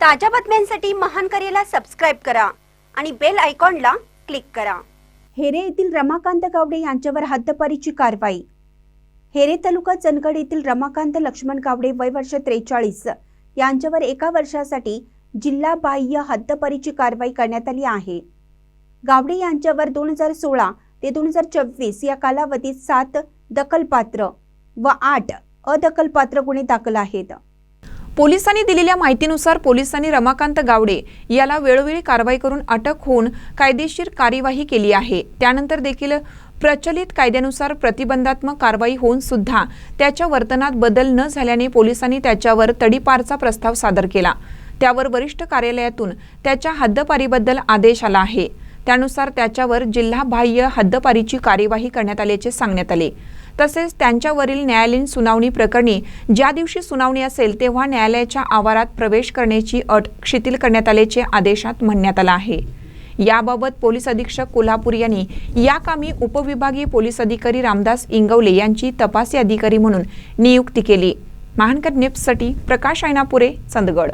ताज्या बातम्यांसाठी महान करेला सबस्क्राईब करा आणि बेल आयकॉनला क्लिक करा. हेरे येथील रमाकांत गावडे यांच्यावर हद्दपारीची कारवाई. हेरे तालुका चंदगड येथील रमाकांत लक्ष्मण गावडे वय वर्ष त्रेचाळीस. यांच्यावर एका वर्षासाठी जिल्हा बाह्य हद्दपारीची कारवाई करण्यात आली आहे. गावडे यांच्यावर दोन हजार सोळा ते दोन हजार चोवीस या कालावधीत सात दखलपात्र व आठ अदखलपात्र गुन्हे दाखल आहेत. पोलिसांनी दिलेल्या माहितीनुसार पोलिसांनी रमाकांत गावडे याला वेळोवेळी कारवाई करून अटक होऊन कायदेशीर कार्यवाही केली आहे. त्यानंतर देखील प्रचलित कायद्यानुसार प्रतिबंधात्मक कारवाई होऊन सुद्धा त्याच्या वर्तनात बदल न झाल्याने पोलिसांनी त्याच्यावर तडीपारचा प्रस्ताव सादर केला. त्यावर वरिष्ठ कार्यालयातून त्याच्या हद्दपारीबद्दल आदेश आला आहे. त्यानुसार त्याच्यावर जिल्हा बाह्य हद्दपारीची कार्यवाही करण्यात आल्याचे सांगण्यात आले. तसेच त्यांच्यावरील न्यायालयीन सुनावणी प्रकरणी ज्या दिवशी सुनावणी असेल तेव्हा न्यायालयाच्या आवारात प्रवेश करण्याची अट शिथिल करण्यात आल्याचे आदेशात म्हणण्यात आलं आहे. याबाबत पोलीस अधीक्षक कोल्हापूर यांनी या कामी उपविभागीय पोलीस अधिकारी रामदास इंगवले यांची तपासी अधिकारी म्हणून नियुक्ती केली. महानकर निप्ससाठी प्रकाश ऐनापुरे चंदगड.